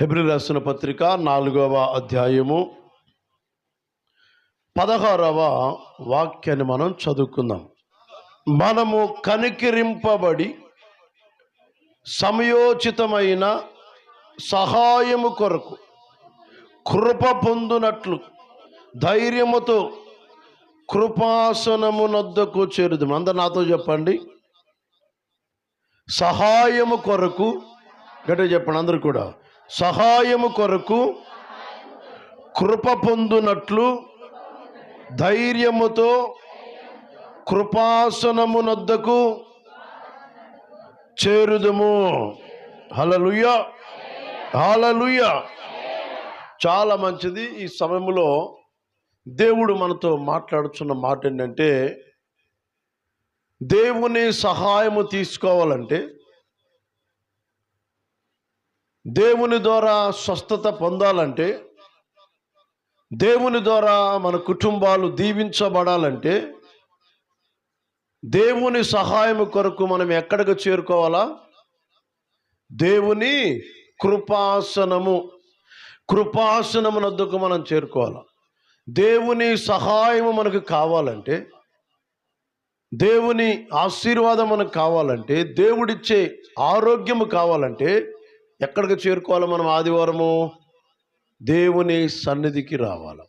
హెబ్రి రాసిన పత్రిక నాలుగవ అధ్యాయము పదహారవ వాక్యాన్ని మనం చదువుకుందాం. మనము కనికిరింపబడి సమయోచితమైన సహాయము కొరకు కృప పొందునట్లు ధైర్యముతో కృపాసనమునొద్దకు చేరుదు అందరు నాతో చెప్పండి. సహాయము కొరకు గట్టిగా చెప్పండి అందరు కూడా. సహాయము కొరకు కృప పొందునట్లు ధైర్యముతో కృపాసనమునొద్దకు చేరుదుము. హలలుయ హలలుయ చాలా మంచిది. ఈ సమయంలో దేవుడు మనతో మాట్లాడుతున్న మాట ఏంటంటే దేవుని సహాయము తీసుకోవాలంటే దేవుని ద్వారా స్వస్థత పొందాలంటే దేవుని ద్వారా మన కుటుంబాలు దీవించబడాలంటే దేవుని సహాయం కొరకు మనం ఎక్కడికి చేరుకోవాలా? దేవుని కృపాసనము కృపాసనమునద్దుకు మనం చేరుకోవాలా? దేవుని సహాయము మనకు కావాలంటే దేవుని ఆశీర్వాదం మనకు కావాలంటే దేవుడిచ్చే ఆరోగ్యము కావాలంటే ఎక్కడికి చేరుకోవాలి మనం ఆదివారము? దేవుని సన్నిధికి రావాలి.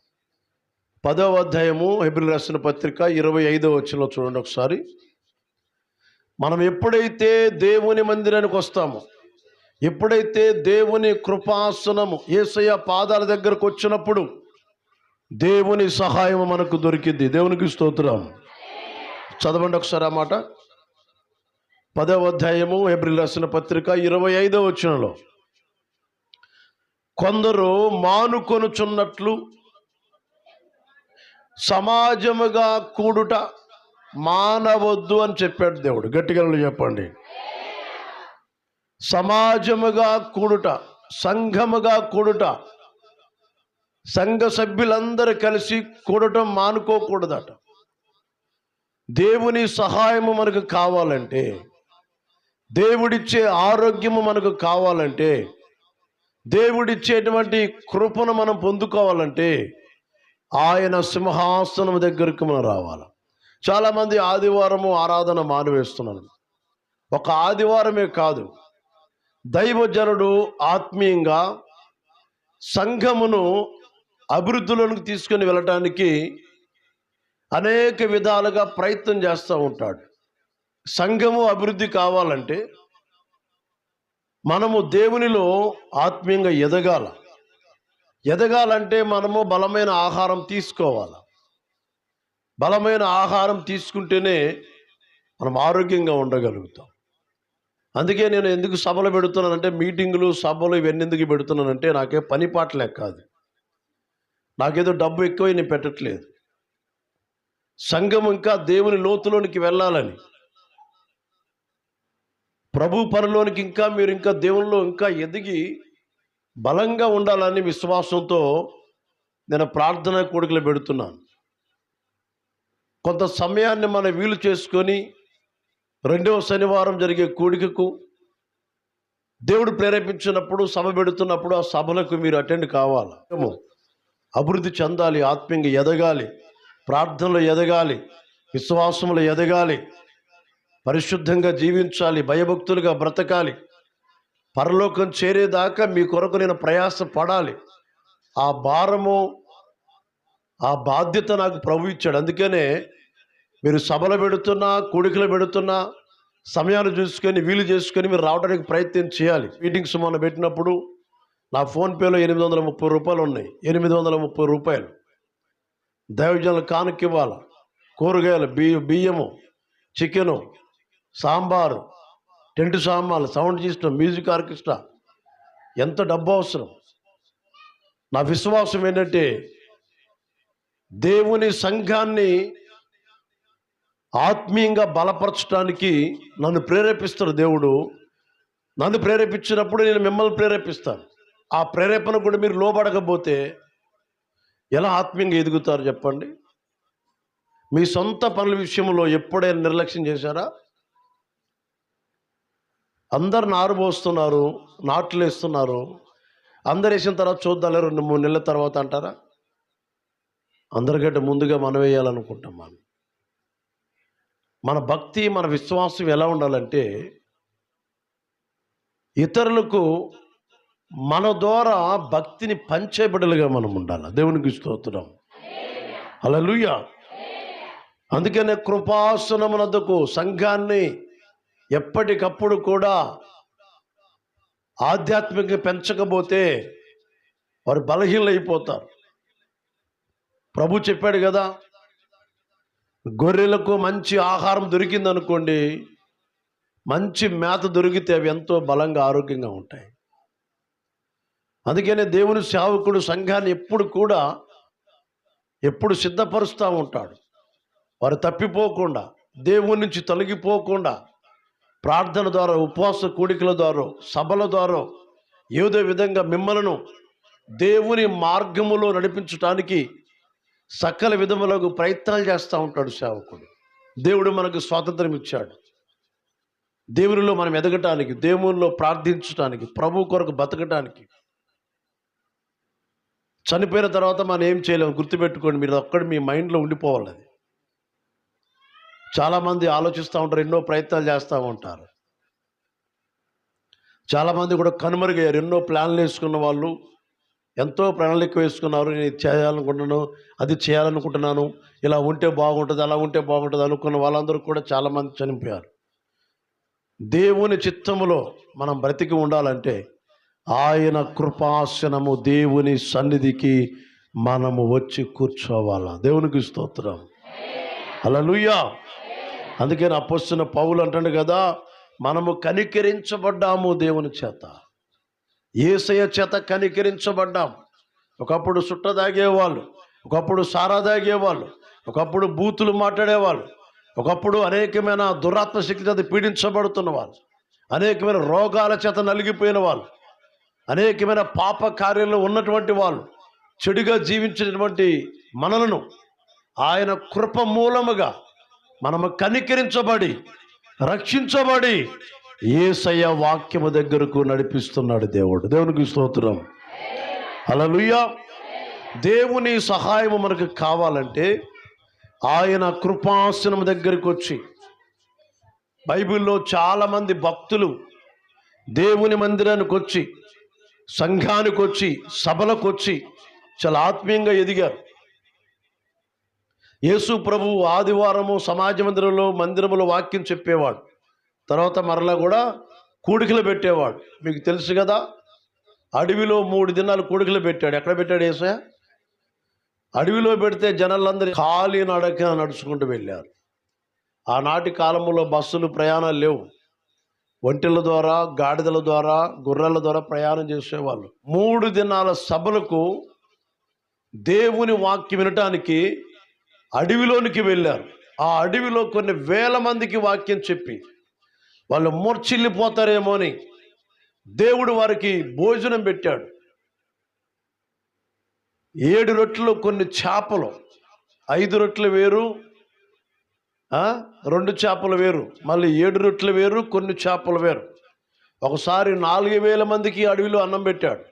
పదవ అధ్యాయము హెబ్రిల్ రాసిన పత్రిక ఇరవై ఐదవ వచ్చిన చూడండి ఒకసారి. మనం ఎప్పుడైతే దేవుని మందిరానికి వస్తామో ఎప్పుడైతే దేవుని కృపాసనము ఏసయ్య పాదాల దగ్గరకు వచ్చినప్పుడు దేవుని సహాయం మనకు దొరికింది. దేవునికి స్తోత్రం. చదవండి ఒకసారి ఆ మాట. పదవ అధ్యాయము ఏప్రిల్ రాసిన పత్రిక ఇరవై ఐదవ వచనంలో. కొందరు మానుకొనుచున్నట్లు సమాజముగా కూడుట మానవద్దు అని చెప్పాడు దేవుడు. గట్టిగా చెప్పండి. సమాజముగా కూడుట సంఘముగా కూడుట సంఘ సభ్యులందరూ కలిసి కూడటం మానుకోకూడదట. దేవుని సహాయము మనకు కావాలంటే దేవుడిచ్చే ఆరోగ్యము మనకు కావాలంటే దేవుడిచ్చేటువంటి కృపను మనం పొందుకోవాలంటే ఆయన సింహాసనం దగ్గరికి మనం రావాలి. చాలామంది ఆదివారము ఆరాధన మానివేస్తున్నారు. ఒక ఆదివారమే కాదు దైవజనుడు ఆత్మీయంగా సంఘమును అభివృద్ధిలోనికి తీసుకొని వెళ్ళటానికి అనేక విధాలుగా ప్రయత్నం చేస్తూ ఉంటాడు. సంఘము అభివృద్ధి కావాలంటే మనము దేవునిలో ఆత్మీయంగా ఎదగాల. ఎదగాలంటే మనము బలమైన ఆహారం తీసుకోవాలి. బలమైన ఆహారం తీసుకుంటేనే మనం ఆరోగ్యంగా ఉండగలుగుతాం. అందుకే నేను ఎందుకు సభలు పెడుతున్నానంటే మీటింగులు సభలు ఇవన్నీ ఎందుకు పెడుతున్నానంటే నాకే పని పాటలే కాదు నాకేదో డబ్బు ఎక్కువ నేను పెట్టట్లేదు. సంఘం ఇంకా దేవుని లోతులోనికి వెళ్ళాలని. ప్రభు పనిలోనికి ఇంకా మీరు ఇంకా దేవుల్లో ఇంకా ఎదిగి బలంగా ఉండాలని విశ్వాసంతో నేను ప్రార్థన కోడికలు పెడుతున్నాను. కొంత సమయాన్ని మనం వీలు చేసుకొని రెండవ శనివారం జరిగే కూడికకు దేవుడు ప్రేరేపించినప్పుడు సభ పెడుతున్నప్పుడు ఆ సభలకు మీరు అటెండ్ కావాలి? ఏమో అభివృద్ధి చెందాలి ఆత్మీయంగా ఎదగాలి ప్రార్థనలో ఎదగాలి విశ్వాసంలో ఎదగాలి పరిశుద్ధంగా జీవించాలి భయభక్తులుగా బ్రతకాలి. పరలోకం చేరేదాకా మీ కొరకు నేను ప్రయాస పడాలి ఆ భారము ఆ బాధ్యత నాకు ప్రభు ఇచ్చాడు. అందుకనే మీరు సభలు పెడుతున్నా కూడికలు పెడుతున్నా సమయాన్ని చూసుకొని వీలు చేసుకొని మీరు రావడానికి ప్రయత్నం చేయాలి. మీటింగ్స్ మొన్న పెట్టినప్పుడు నా ఫోన్పేలో ఎనిమిది వందల ముప్పై రూపాయలు ఉన్నాయి. ఎనిమిది వందల ముప్పై రూపాయలు. దైవజనులు కానుక ఇవ్వాలి? కూరగాయలు బియ్య బియ్యము చికెను సాంబారు టెంట్ సామాన్లు సౌండ్ సిస్టమ్ మ్యూజిక్ ఆర్కెస్ట్రా. ఎంత డబ్బు అవసరం? నా విశ్వాసం ఏంటంటే దేవుని సంఘాన్ని ఆత్మీయంగా బలపరచడానికి నన్ను ప్రేరేపిస్తాడు దేవుడు. నన్ను ప్రేరేపించినప్పుడు నేను మిమ్మల్ని ప్రేరేపిస్తాను. ఆ ప్రేరేపణ కూడా మీరు లోబడకపోతే ఎలా ఆత్మీయంగా ఎదుగుతారు చెప్పండి? మీ సొంత పనుల విషయంలో ఎప్పుడైనా నిర్లక్ష్యం చేశారా? అందరు నారు పోస్తున్నారు నాట్లు వేస్తున్నారు. అందరు వేసిన తర్వాత చూద్దాం రెండు మూడు నెలల తర్వాత అంటారా? అందరికంటే ముందుగా మనం వేయాలనుకుంటాం మనం. మన భక్తి మన విశ్వాసం ఎలా ఉండాలంటే ఇతరులకు మన ద్వారా భక్తిని పంచేబిడలుగా మనం ఉండాలి. దేవునికి స్తోత్రం. అలా అందుకనే కృపాసనమునద్దకు సంఘాన్ని ఎప్పటికప్పుడు కూడా ఆధ్యాత్మికంగా పెంచకపోతే వారు బలహీనైపోతారు ప్రభు చెప్పాడు కదా గొర్రెలకు మంచి ఆహారం దొరికిందనుకోండి మంచి మేత దొరికితే అవి ఎంతో బలంగా ఆరోగ్యంగా ఉంటాయి. అందుకనే దేవుని సేవకుడు సంఘాన్ని ఎప్పుడు కూడా ఎప్పుడు సిద్ధపరుస్తూ ఉంటాడు. వారు తప్పిపోకుండా దేవుని నుంచి తొలగిపోకుండా ప్రార్థన ద్వారా ఉపవాస కూడికల ద్వారా సభల ద్వారా ఏదో విధంగా మిమ్మలను దేవుని మార్గములో నడిపించటానికి సకల విధములకు ప్రయత్నాలు చేస్తూ ఉంటాడు సేవకుడు. దేవుడు మనకు స్వాతంత్రం ఇచ్చాడు. దేవునిలో మనం ఎదగటానికి దేవునిలో ప్రార్థించటానికి ప్రభు కొరకు బతకటానికి. చనిపోయిన తర్వాత మనం ఏం చేయలేము. గుర్తుపెట్టుకోండి మీరు ఒక్కడి మీ మైండ్లో ఉండిపోవాలి అది. చాలామంది ఆలోచిస్తూ ఉంటారు ఎన్నో ప్రయత్నాలు చేస్తూ ఉంటారు. చాలామంది కూడా కనుమరుగయ్యారు. ఎన్నో ప్లాన్లు వేసుకున్న వాళ్ళు ఎంతో ప్రణాళిక వేసుకున్నారు. నేను ఇది చేయాలనుకుంటున్నాను అది చేయాలనుకుంటున్నాను ఇలా ఉంటే బాగుంటుంది అలా ఉంటే బాగుంటుంది అనుకున్న వాళ్ళందరూ కూడా చాలామంది చనిపోయారు. దేవుని చిత్తములో మనం బ్రతికి ఉండాలంటే ఆయన కృపాసనము దేవుని సన్నిధికి మనము వచ్చి కూర్చోవాలా. దేవునికి స్తోత్రం. అలలుయ్యా అందుకని అప్పొస్తున్న పౌలు అంటాడు కదా మనము కనికరించబడ్డాము దేవుని చేత. ఏసయ చేత కనికరించబడ్డాం ఒకప్పుడు సుట్ట తాగేవాళ్ళు ఒకప్పుడు సారా తాగేవాళ్ళు ఒకప్పుడు బూతులు మాట్లాడేవాళ్ళు ఒకప్పుడు అనేకమైన దురాత్మ శక్తి చేత పీడించబడుతున్న వాళ్ళు అనేకమైన రోగాల చేత నలిగిపోయిన వాళ్ళు అనేకమైన పాప కార్యంలో ఉన్నటువంటి వాళ్ళు చెడుగా జీవించినటువంటి మనలను ఆయన కృప మూలముగా మనము కనికరించబడి రక్షించబడి ఏసయ్య వాక్యము దగ్గరకు నడిపిస్తున్నాడు దేవుడు. దేవునికి స్తోత్రం. హల్లెలూయా. దేవుని సహాయము మనకు కావాలంటే ఆయన కృపాసనం దగ్గరికి వచ్చి బైబిల్లో చాలామంది భక్తులు దేవుని మందిరానికి వచ్చి సంఘానికి వచ్చి సభలకు వచ్చి చాలా ఆత్మీయంగా ఎదిగారు. యేసు ప్రభు ఆదివారము సమాజ మందిరంలో మందిరములో వాక్యం చెప్పేవాడు. తర్వాత మరలా కూడా కూడికలు పెట్టేవాడు. మీకు తెలుసు కదా అడవిలో మూడు దినాలు కూడికలు పెట్టాడు. ఎక్కడ పెట్టాడు ఏసయ అడవిలో పెడితే జనాలందరూ ఖాళీ నడక నడుచుకుంటూ వెళ్ళారు. ఆనాటి కాలంలో బస్సులు ప్రయాణాలు లేవు. ఒంటెల ద్వారా గాడిదల ద్వారా గుర్రాల ద్వారా ప్రయాణం చేసేవాళ్ళు. మూడు దినాల సభలకు దేవుని వాక్యం వినటానికి అడవిలోనికి వెళ్ళారు. ఆ అడవిలో కొన్ని వేల మందికి వాక్యం చెప్పి వాళ్ళు మూర్చిల్లిపోతారేమో అని దేవుడు వారికి భోజనం పెట్టాడు. ఏడు రొట్టెలు కొన్ని చేపలు. ఐదు రొట్టెలు వేరు రెండు చేపలు వేరు. మళ్ళీ ఏడు రొట్టెలు వేరు కొన్ని చేపలు వేరు. ఒకసారి నాలుగు వేల మందికి అడవిలో అన్నం పెట్టాడు.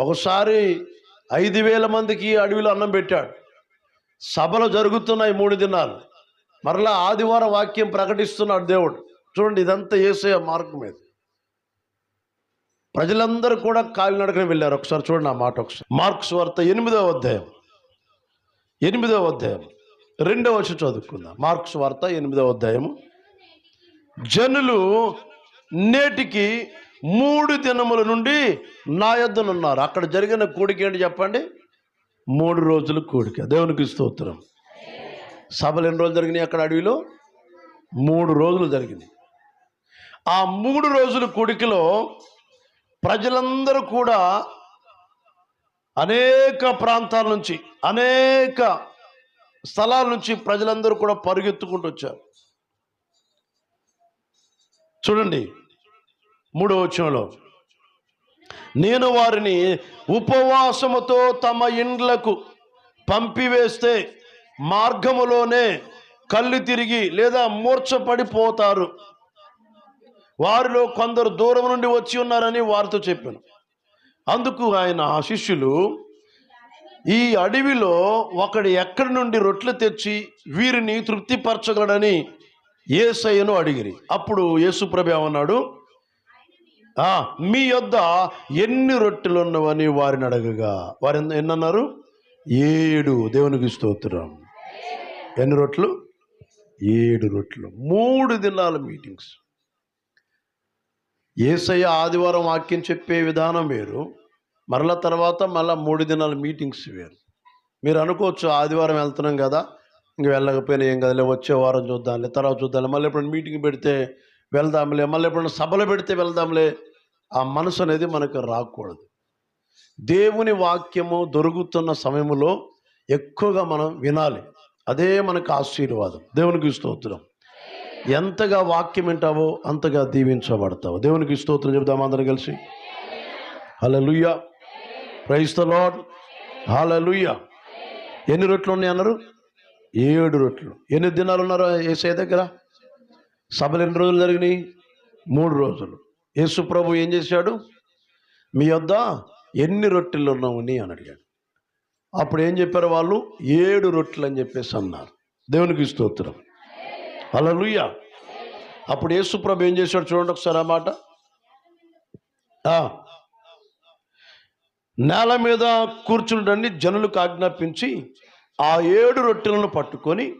ఒకసారి ఐదు వేల మందికి అడవిలో అన్నం పెట్టాడు. సభలు జరుగుతున్నాయి మూడు దినాలు. మరలా ఆదివారం వాక్యం ప్రకటిస్తున్నాడు దేవుడు. చూడండి ఇదంతా ఏసే మార్గం మీద ప్రజలందరూ కూడా కాలినడకన వెళ్ళారు. ఒకసారి చూడండి ఆ మాట ఒకసారి. మార్క్స్ వార్త ఎనిమిదవ అధ్యాయం. ఎనిమిదవ అధ్యాయం. రెండవ వచ్చి చదువుకుందాం. మార్క్స్ వార్త ఎనిమిదవ అధ్యాయము. జనులు నేటికి మూడు దినముల నుండి నా యొద్దనున్నారు. అక్కడ జరిగిన కూడికేంటి చెప్పండి? మూడు రోజులు కూడిక. దేవునికి స్తోత్రం. సభలు ఎన్ని రోజులు జరిగినాయి అక్కడ అడవిలో? మూడు రోజులు జరిగింది ఆ మూడు రోజుల కూడికలో ప్రజలందరూ కూడా అనేక ప్రాంతాల నుంచి అనేక స్థలాల నుంచి ప్రజలందరూ కూడా పరుగెత్తుకుంటూ వచ్చారు. చూడండి మూడో వచ్చంలో నేను వారిని ఉపవాసముతో తమ ఇండ్లకు పంపివేస్తే మార్గములోనే కళ్ళు తిరిగి లేదా మూర్ఛపడిపోతారు. వారిలో కొందరు దూరం నుండి వచ్చి ఉన్నారని వారితో చెప్పాను. అందుకు ఆయన ఆ శిష్యులు ఈ అడవిలో ఒకడు ఎక్కడి నుండి రొట్టెలు తెచ్చి వీరిని తృప్తిపరచగలడని ఏసయ్యను అడిగిరి. అప్పుడు యేసుప్రభు ఏమన్నాడు? "ఆ, మీ యొద్ద ఎన్ని రొట్టెలు ఉన్నవని వారిని అడగగా. వారు ఎన్నన్నారు? ఏడు. దేవునికి స్తోత్రం. ఎన్ని రొట్టెలు ఏడు రొట్టెలు మూడు దినాల మీటింగ్స్. ఏసయ్య ఆదివారం వాక్యం చెప్పే విధానం వేరు. మరల తర్వాత మళ్ళా మూడు దినాల మీటింగ్స్ వేరు. మీరు అనుకోవచ్చు ఆదివారం వెళ్తున్నాం కదా ఇంక వెళ్ళకపోయినా ఏం కదలే వచ్చే వారం చూద్దాంలే తర్వాత చూద్దాం మళ్ళీ ఎప్పుడు మీటింగ్ పెడితే వెళ్దాంలే మళ్ళీ ఎప్పుడైనా సభలు పెడితే వెళ్దాంలే ఆ మనసు అనేది మనకు రాకూడదు. దేవుని వాక్యము దొరుకుతున్న సమయంలో ఎక్కువగా మనం వినాలి. అదే మనకు ఆశీర్వాదం. దేవునికి స్తోత్రం. ఎంతగా వాక్యం వింటావో అంతగా దీవించబడతావు. దేవునికి స్తోత్రం చెబుదాం అందరం కలిసి. Hallelujah praise the lord hallelujah ఎన్ని రొట్లు ఉన్నాయి అన్నారు? ఏడు రొట్లు ఎన్ని దినాలు ఉన్నారు ఏసే దగ్గర? సభలు ఎన్ని రోజులు జరిగినాయి? మూడు రోజులు. యేసు ప్రభు ఏం చేశాడు? మీ వద్ద ఎన్ని రొట్టెలు ఉన్నామని అని అడిగాడు. అప్పుడు ఏం చెప్పారు వాళ్ళు? ఏడు రొట్టెలు అని చెప్పేసి అన్నారు. దేవునికి స్తోత్రం. హల్లెలూయా. అప్పుడు యేసుప్రభు ఏం చేశాడు చూడండి ఒకసారి ఆ మాట. నేల మీద కూర్చుండండి జనులకు ఆజ్ఞాపించి ఆ ఏడు రొట్టెలను పట్టుకొని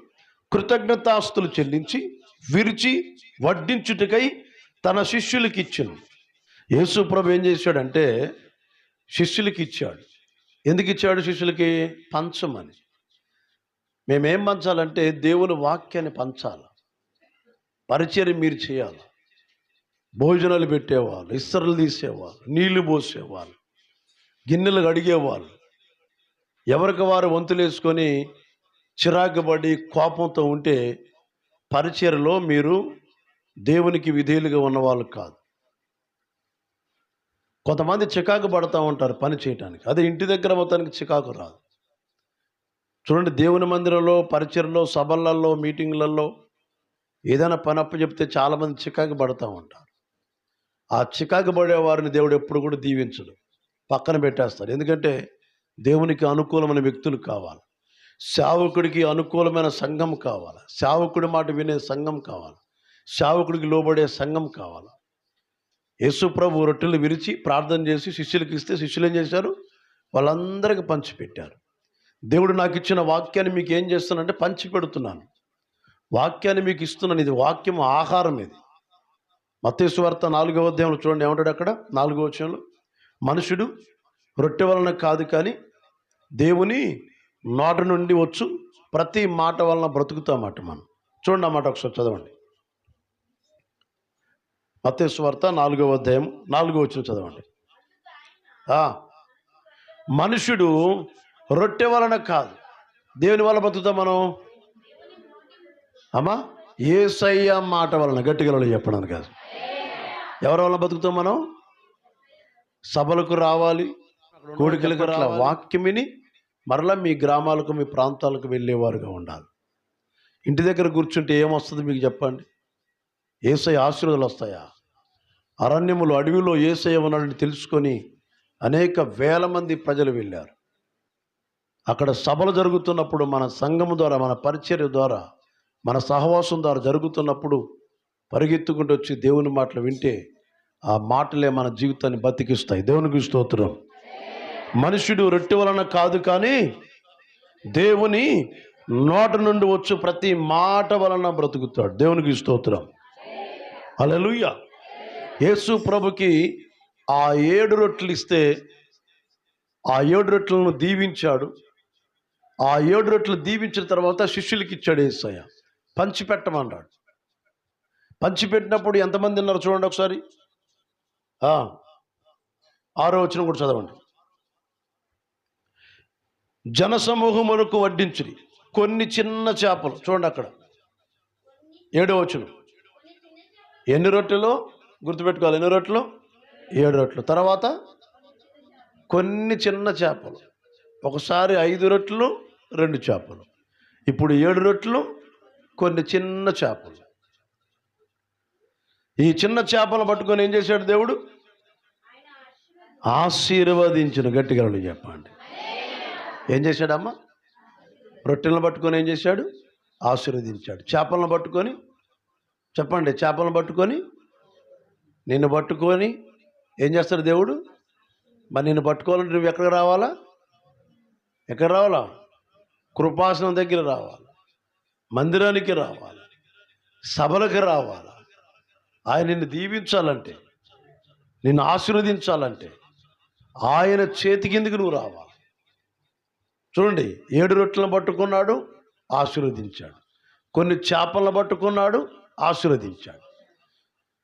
కృతజ్ఞతాస్తులు చెల్లించి విరిచి వడ్డించుటకై తన శిష్యులకి ఇచ్చింది యేసుప్రభు ఏం చేశాడంటే శిష్యులకి ఇచ్చాడు ఎందుకు ఇచ్చాడు శిష్యులకి పంచమని మేమేం పంచాలంటే దేవుని వాక్యాన్ని పంచాలి. పరిచయం మీరు చేయాలి. భోజనాలు పెట్టేవాళ్ళు ఇస్తరలు తీసేవాళ్ళు నీళ్ళు పోసేవాళ్ళు గిన్నెలు కడిగేవాళ్ళు. ఎవరికి వారు వంతులేసుకొని చిరాకు పడి కోపంతో ఉంటే పరిచయలో మీరు దేవునికి విధేయులుగా ఉన్నవాళ్ళు కాదు. కొంతమంది చికాకు పడుతూ ఉంటారు పని చేయటానికి. అదే ఇంటి దగ్గర మొత్తానికి చికాకు రాదు. చూడండి దేవుని మందిరంలో పరిచయలో సభలలో మీటింగ్లలో ఏదైనా పని అప్పు చెప్తే చాలామంది చికాకు పడుతూ ఉంటారు. ఆ చికాకు పడే వారిని దేవుడు ఎప్పుడు కూడా దీవించడు. పక్కన పెట్టేస్తారు ఎందుకంటే దేవునికి అనుకూలమైన వ్యక్తులు కావాలి. సేవకుడికి అనుకూలమైన సంఘం కావాలి? సేవకుడి మాట వినే సంఘం కావాలి? సేవకుడికి లోబడే సంఘం కావాలి? యేసు ప్రభు రొట్టెలు విరిచి ప్రార్థన చేసి శిష్యులకి ఇస్తే శిష్యులు ఏం చేశారు? వాళ్ళందరికీ పంచిపెట్టారు దేవుడు నాకు ఇచ్చిన వాక్యాన్ని మీకు ఏం చేస్తానంటే పంచి పెడుతున్నాను. వాక్యాన్ని మీకు ఇస్తున్నాను. ఇది వాక్యం ఆహారం ఇది. మతేశ్వార్త నాలుగవ అధ్యాయంలో చూడండి. ఏమంటాడు అక్కడ? నాలుగో అధ్యాయంలో మనుషుడు రొట్టె వలన కాదు కానీ దేవుని నోట నుండి వచ్చు. ప్రతి మాట వలన బ్రతుకుతామాట మనం. చూడండి ఆ మాట ఒకసారి చదవండి. మతేశ్వార్త నాలుగవ అధ్యాయం నాలుగో వచ్చిన చదవండి. మనుషుడు రొట్టె వలన కాదు. దేవుని వల్ల బ్రతుకుతాం మనం? అమ్మా ఏసయ్య మాట వలన గట్టిగా చెప్పడానికి కాదు. ఎవరి వలన బతుకుతాం మనం? సభలకు రావాలి కోడికలకు రావాలి. వాక్యం విని మరలా మీ గ్రామాలకు మీ ప్రాంతాలకు వెళ్ళేవారుగా ఉండాలి. ఇంటి దగ్గర కూర్చుంటే ఏమొస్తుంది మీకు చెప్పండి? ఏసై ఆశీర్వదాలు వస్తాయా అరణ్యములు అడవిలో ఏసయ్య ఉన్నాడని తెలుసుకొని అనేక వేల మంది ప్రజలు వెళ్ళారు. అక్కడ సభలు జరుగుతున్నప్పుడు మన సంఘము ద్వారా మన పరిచర్య ద్వారా మన సహవాసం ద్వారా జరుగుతున్నప్పుడు పరిగెత్తుకుంటూ వచ్చి దేవుని మాటలు వింటే ఆ మాటలే మన జీవితాన్ని బతికిస్తాయి. దేవునికి స్తోత్రం. మనుషుడు రొట్టె వలన కాదు కానీ దేవుని నోట నుండి వచ్చు ప్రతి మాట వలన బ్రతుకుతాడు. దేవునికి స్తోత్రం. అలలుయ్య యేసు ప్రభుకి ఆ ఏడు రొట్టెలు ఇస్తే ఆ ఏడు రొట్టెలను దీవించాడు. ఆ ఏడు రొట్టెలు దీవించిన తర్వాత శిష్యులకి ఇచ్చాడు ఏసయ్య. పంచిపెట్టమన్నాడు. పంచిపెట్టినప్పుడు ఎంతమంది ఉన్నారు చూడండి ఒకసారి. ఆరో వచ్చిన కూడా చదవండి. జనసమూహములకు వడ్డించుడి. కొన్ని చిన్న చేపలు. చూడండి అక్కడ. ఏడో వచ్చిన ఎన్ని రొట్టెలు? గుర్తుపెట్టుకోవాలి. ఎన్ని రొట్టెలు? ఏడు రొట్టెలు. తర్వాత కొన్ని చిన్న చేపలు. ఒకసారి ఐదు రొట్టెలు రెండు చేపలు. ఇప్పుడు ఏడు రొట్టెలు కొన్ని చిన్న చేపలు. ఈ చిన్న చేపలు పట్టుకొని ఏం చేశాడు దేవుడు? ఆశీర్వదించిన. గట్టిగా చెప్పండి. ఏం చేశాడమ్మా? రొట్టెలను పట్టుకొని ఏం చేశాడు? ఆశీర్వదించాడు. చేపలను పట్టుకొని చెప్పండి చేపలను పట్టుకొని నిన్ను పట్టుకొని ఏం చేస్తాడు దేవుడు? మరి నిన్ను పట్టుకోవాలంటే నువ్వు ఎక్కడికి రావాలా? ఎక్కడ రావాలా? కృపాసనం దగ్గర రావాలి? మందిరానికి రావాలి? సభలకు రావాలి? ఆయన నిన్ను దీవించాలంటే నిన్ను ఆశీర్వదించాలంటే ఆయన చేతి కిందకి నువ్వు రావాలి? చూడండి ఏడు రొట్టెలను పట్టుకున్నాడు ఆశీర్వదించాడు. కొన్ని చేపలను పట్టుకున్నాడు ఆశీర్వదించాడు.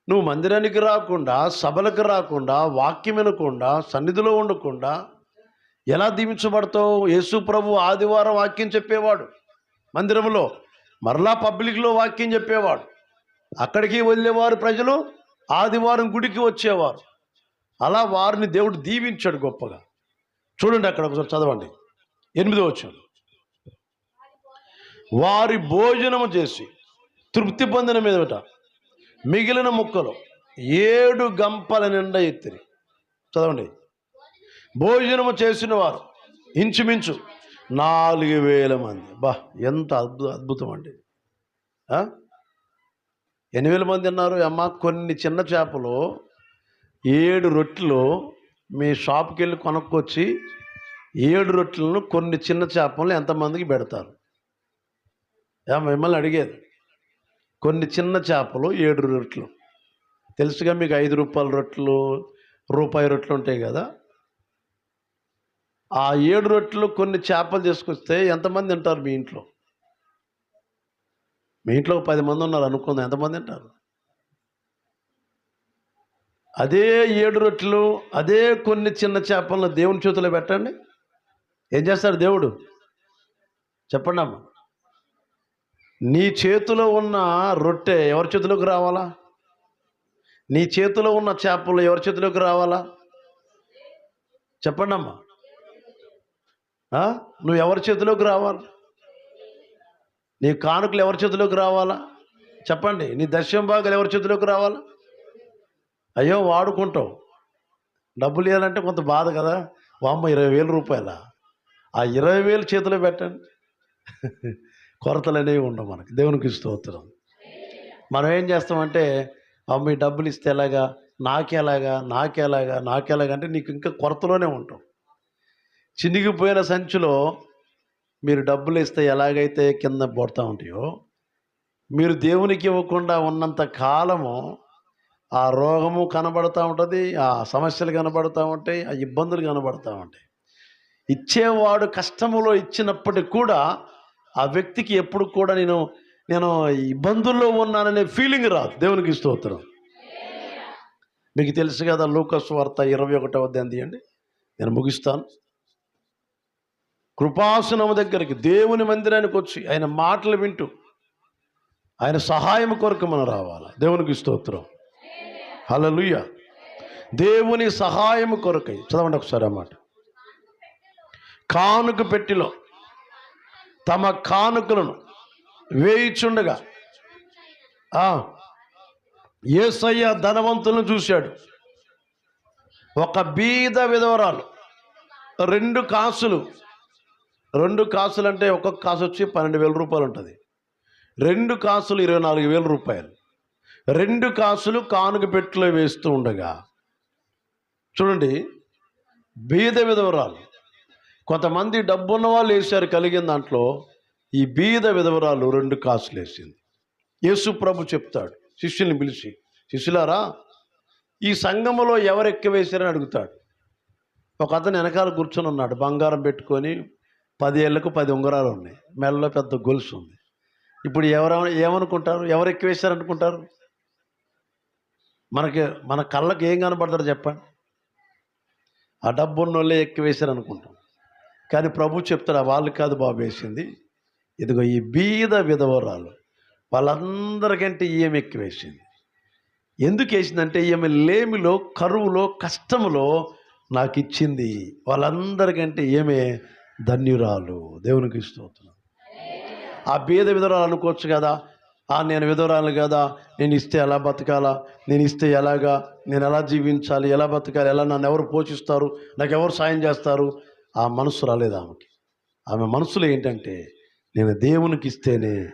నువ్వు మందిరానికి రాకుండా సభలకు రాకుండా వాక్యం వినకుండా సన్నిధిలో ఉండకుండా ఎలా దీవించబడతావు? యేసు ప్రభు ఆదివారం వాక్యం చెప్పేవాడు. మందిరంలో మరలా పబ్లిక్లో వాక్యం చెప్పేవాడు. అక్కడికి వెళ్ళేవారు ప్రజలు ఆదివారం గుడికి వచ్చేవారు. అలా వారిని దేవుడు దీవించాడు గొప్పగా. చూడండి అక్కడ ఒకసారి చదవండి. ఎనిమిదో వచ్చాను వారి భోజనము చేసి తృప్తి పొందిన మీదట మిగిలిన ముక్కలు ఏడు గంపల నిండా ఎత్తిరి. చదవండి. భోజనము చేసిన వారు ఇంచుమించు నాలుగు వేల మంది. బా ఎంత అద్భు అద్భుతం అండి. ఎన్ని వేల మంది అన్నారు. అమ్మ కొన్ని చిన్న చేపలు ఏడు రొట్టెలు మీ షాప్కి వెళ్ళి కొనుక్కొచ్చి ఏడు రొట్టెలను కొన్ని చిన్న చేపలు ఎంతమందికి పెడతారు? ఏ, మిమ్మల్ని అడిగేది. కొన్ని చిన్న చేపలు ఏడు రొట్టెలు. తెలుసుగా మీకు ఐదు రూపాయల రొట్టెలు రూపాయి రొట్టెలు ఉంటాయి కదా? ఆ ఏడు రొట్టెలు కొన్ని చేపలు తీసుకొస్తే ఎంతమంది తింటారు మీ ఇంట్లో? మీ ఇంట్లో పది మంది ఉన్నారు అనుకుందాం ఎంతమంది తింటారు? అదే ఏడు రొట్టెలు అదే కొన్ని చిన్న చేపలను దేవుని చేతిలో పెట్టండి. ఏం చేస్తాడు దేవుడు? చెప్పండి అమ్మ. నీ చేతిలో ఉన్న రొట్టె ఎవరి చేతిలోకి రావాలా? నీ చేతిలో ఉన్న చేపలు ఎవరి చేతిలోకి రావాలా? చెప్పండి అమ్మా. నువ్వు ఎవరి చేతిలోకి రావాలి? నీ కానుకలు ఎవరి చేతిలోకి రావాలా? చెప్పండి. నీ దర్శనం భాగాలు ఎవరి చేతిలోకి రావాలా? అయ్యో వాడుకుంటావు. డబ్బులు ఇవ్వాలంటే కొంత బాధ కదా. వామ్మ ఇరవై వేల రూపాయల? ఆ ఇరవై వేలు చేతిలో పెట్టండి. కొరతలు అనేవి ఉండవు మనకి. దేవునికి స్తోత్రం. మనం ఏం చేస్తామంటే అమ్మ డబ్బులు ఇస్తే ఎలాగా? నాకెలాగా? నాకెలాగా? నాకెలాగా అంటే నీకు ఇంకా కొరతలోనే ఉంటాం. చినిగిపోయిన సంచిలో మీరు డబ్బులు ఇస్తే ఎలాగైతే కింద పడుతూ ఉంటాయో మీరు దేవునికి ఇవ్వకుండా ఉన్నంత కాలము ఆ రోగము కనబడుతూ ఉంటుంది ఆ సమస్యలు కనబడుతూ ఉంటాయి ఆ ఇబ్బందులు కనబడుతూ ఉంటాయి. ఇచ్చేవాడు కష్టములో ఇచ్చినప్పటికి కూడా ఆ వ్యక్తికి ఎప్పుడు కూడా నేను నేను ఇబ్బందుల్లో ఉన్నాననే ఫీలింగ్ రాదు. దేవునికి స్తోత్రం. మీకు తెలుసు కదా లూకస్ వార్త ఇరవై ఒకటవ అధ్యాయం తీయండి. నేను ముగిస్తాను. కృపాసనము దగ్గరికి దేవుని మందిరానికి వచ్చి ఆయన మాటలు వింటూ ఆయన సహాయం కొరకు మనం రావాలి. దేవునికి స్తోత్రం. హలో దేవుని సహాయం కొరకై. చదవండి ఒకసారి అన్నమాట కానుక పెట్టిలో తమ కానుకలను వేయిచుండగా ఆ, యేసయ్య ధనవంతులను చూశాడు. ఒక బీద విధవరాలు రెండు కాసులు రెండు కాసులు అంటే ఒక్కొక్క కాసు వచ్చి పన్నెండు వేల రూపాయలు ఉంటుంది. రెండు కాసులు ఇరవై నాలుగు వేల రూపాయలు. రెండు కాసులు కానుక పెట్టులో వేస్తూ ఉండగా చూడండి బీద విధవరాలు కొంతమంది డబ్బున్న వాళ్ళు వేశారు కలిగిన దాంట్లో ఈ బీద విధవరాలు రెండు కాసులు వేసింది. యేసు ప్రభు చెప్తాడు శిష్యుల్ని పిలిచి శిష్యులారా ఈ సంఘములో ఎవరు ఎక్కువ వేశారని అడుగుతాడు. ఒక అతను వెనకాల కూర్చొని ఉన్నాడు బంగారం పెట్టుకొని పది ఏళ్ళకు పది ఉంగరాలు ఉన్నాయి మెడలో పెద్ద గొలుసు ఉంది. ఇప్పుడు ఎవరు ఏమనుకుంటారు? ఎవరు ఎక్కువ వేశారనుకుంటారు మనకి మన కళ్ళకి ఏం కనబడతారు చెప్పండి. ఆ డబ్బున్న వాళ్ళే ఎక్కువ వేశారనుకుంటాం కానీ ప్రభు చెప్తాడు "ఆ వాళ్ళు కాదు బాబు వేసింది. ఇదిగో ఈ బీద విధవరాలు వాళ్ళందరికంటే ఈమె ఎక్కువ వేసింది. ఎందుకు వేసిందంటే ఈమె లేమిలో కరువులో కష్టములో నాకు ఇచ్చింది. వాళ్ళందరికంటే ఏమే ధన్యురాలు. దేవునికి స్తోత్రం. ఆ బీద విధవరాలు అనుకోవచ్చు కదా. ఆ నేను విధవరాలు కదా. నేను ఇస్తే ఎలా బతకాలా? నేను ఇస్తే ఎలాగా? నేను ఎలా జీవించాలి? ఎలా బతకాలి? ఎలా నన్ను ఎవరు పోషిస్తారు? నాకు ఎవరు సాయం చేస్తారు? ఆ మనసు రాలేదు ఆమెకి. ఆమె మనసులో ఏంటంటే నేను దేవునికి ఇస్తేనే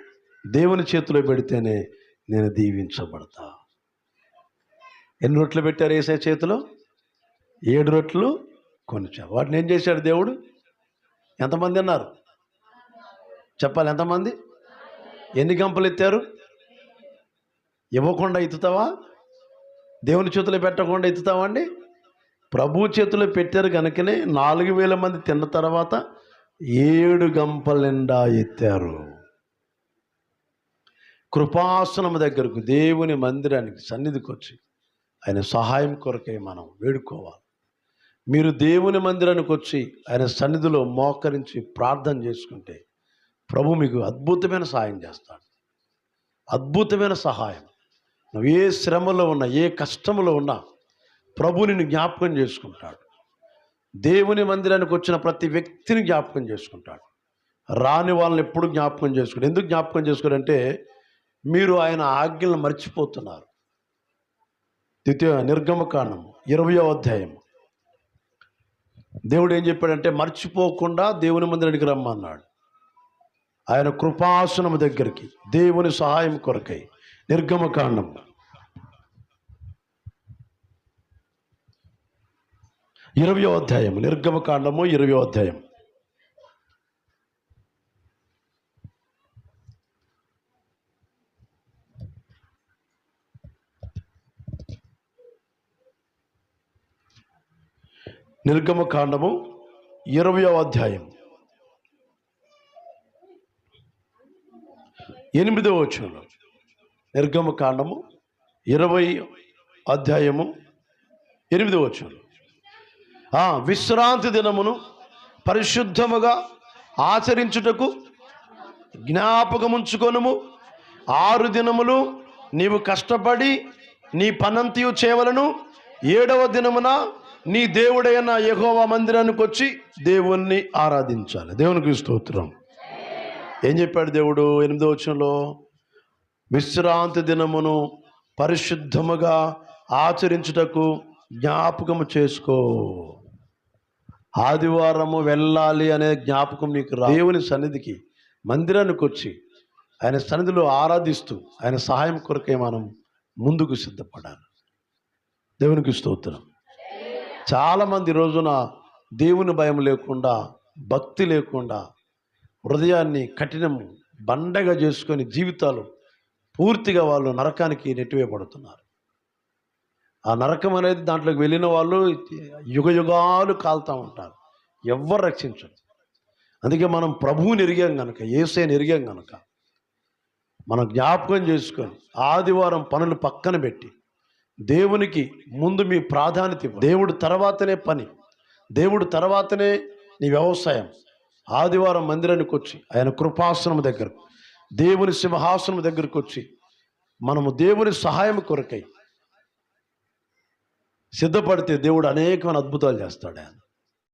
దేవుని చేతిలో పెడితేనే నేను దీవించబడతా. ఎన్ని రొట్లు పెట్టారు వేసే చేతిలో? ఏడు రొట్లు కొంచెం వాటిని ఏం చేశాడు దేవుడు? ఎంతమంది అన్నారు? చెప్పాలి ఎంతమంది? ఎన్ని గంపలు ఎత్తారు? ఇవ్వకుండా ఎత్తుతావా దేవుని చేతిలో పెట్టకుండా ఎత్తుతావా అండి? ప్రభు చేతిలో పెట్టారు కనుకనే నాలుగు వేల మంది తిన్న తర్వాత ఏడు గంపల నిండా ఎత్తారు. కృపాసనం దగ్గరకు దేవుని మందిరానికి సన్నిధికి వచ్చి ఆయన సహాయం కొరకై మనం వేడుకోవాలి. మీరు దేవుని మందిరానికి వచ్చి ఆయన సన్నిధిలో మోకరించి ప్రార్థన చేసుకుంటే ప్రభు మీకు అద్భుతమైన సహాయం చేస్తాడు. అద్భుతమైన సహాయం. నువ్వు ఏ శ్రమలో ఉన్నా ఏ కష్టంలో ఉన్నా ప్రభు నిన్ను జ్ఞాపకం చేసుకుంటాడు. దేవుని మందిరానికి వచ్చిన ప్రతి వ్యక్తిని జ్ఞాపకం చేసుకుంటాడు. రాని వాళ్ళని ఎప్పుడు జ్ఞాపకం చేసుకుంటారు ఎందుకు జ్ఞాపకం చేసుకోరంటే మీరు ఆయన ఆజ్ఞలను మర్చిపోతున్నారు. ద్వితీయ నిర్గమకాండం ఇరవయో అధ్యాయం దేవుడు ఏం చెప్పాడంటే మర్చిపోకుండా దేవుని మందిరానికి రమ్మన్నాడు. ఆయన కృపాసనము దగ్గరికి దేవుని సహాయం కొరకై నిర్గమకాండం ఇరవయో అధ్యాయం నిర్గమకాండము ఇరవయో అధ్యాయం. నిర్గమకాండము ఇరవయో అధ్యాయం. ఎనిమిదవ వచనంలో నిర్గమకాండము ఇరవై అధ్యాయము ఎనిమిదవ వచనంలో. విశ్రాంతి దినమును పరిశుద్ధముగా ఆచరించుటకు జ్ఞాపకముంచుకొనుము. ఆరు దినములు నీవు కష్టపడి నీ పనంతియు చేవలను. ఏడవ దినమున నీ దేవుడైన యహోవ మందిరానికి వచ్చి దేవుణ్ణి ఆరాధించాలి. దేవునికి స్తోత్రం. ఏం చెప్పాడు దేవుడు? ఎనిమిదో వచనంలో విశ్రాంతి దినమును పరిశుద్ధముగా ఆచరించుటకు జ్ఞాపకము చేసుకో. ఆదివారము వెళ్ళాలి అనే జ్ఞాపకం నీకు రా దేవుని సన్నిధికి మందిరానికి వచ్చి ఆయన సన్నిధిలో ఆరాధిస్తూ ఆయన సహాయం కొరకే మనం ముందుకు సిద్ధపడాలి. దేవునికి స్తోత్రం. చాలామంది రోజున దేవుని భయం లేకుండా భక్తి లేకుండా హృదయాన్ని కఠినం బండగా చేసుకొని జీవితాలు పూర్తిగా వాళ్ళు నరకానికి నెట్టివేయబడుతున్నారు. ఆ నరకం అనేది దాంట్లోకి వెళ్ళిన వాళ్ళు యుగ యుగాలు కాలుతూ ఉంటారు. ఎవ్వరు రక్షించరు. అందుకే మనం ప్రభువుని ఎరిగాం కనుక ఏసైని ఎరిగాం కనుక మనం జ్ఞాపకం చేసుకొని ఆదివారం పనులు పక్కన పెట్టి దేవునికి ముందు మీ ప్రాధాన్యత దేవుడు తర్వాతనే పని. దేవుడు తర్వాతనే నీ వ్యవసాయం. ఆదివారం మందిరానికి వచ్చి ఆయన కృపాసనం దగ్గర దేవుని సింహాసనం దగ్గరకు వచ్చి మనము దేవుని సహాయం కొరకై సిద్ధపడితే దేవుడు అనేకమైన అద్భుతాలు చేస్తాడు ఆయన.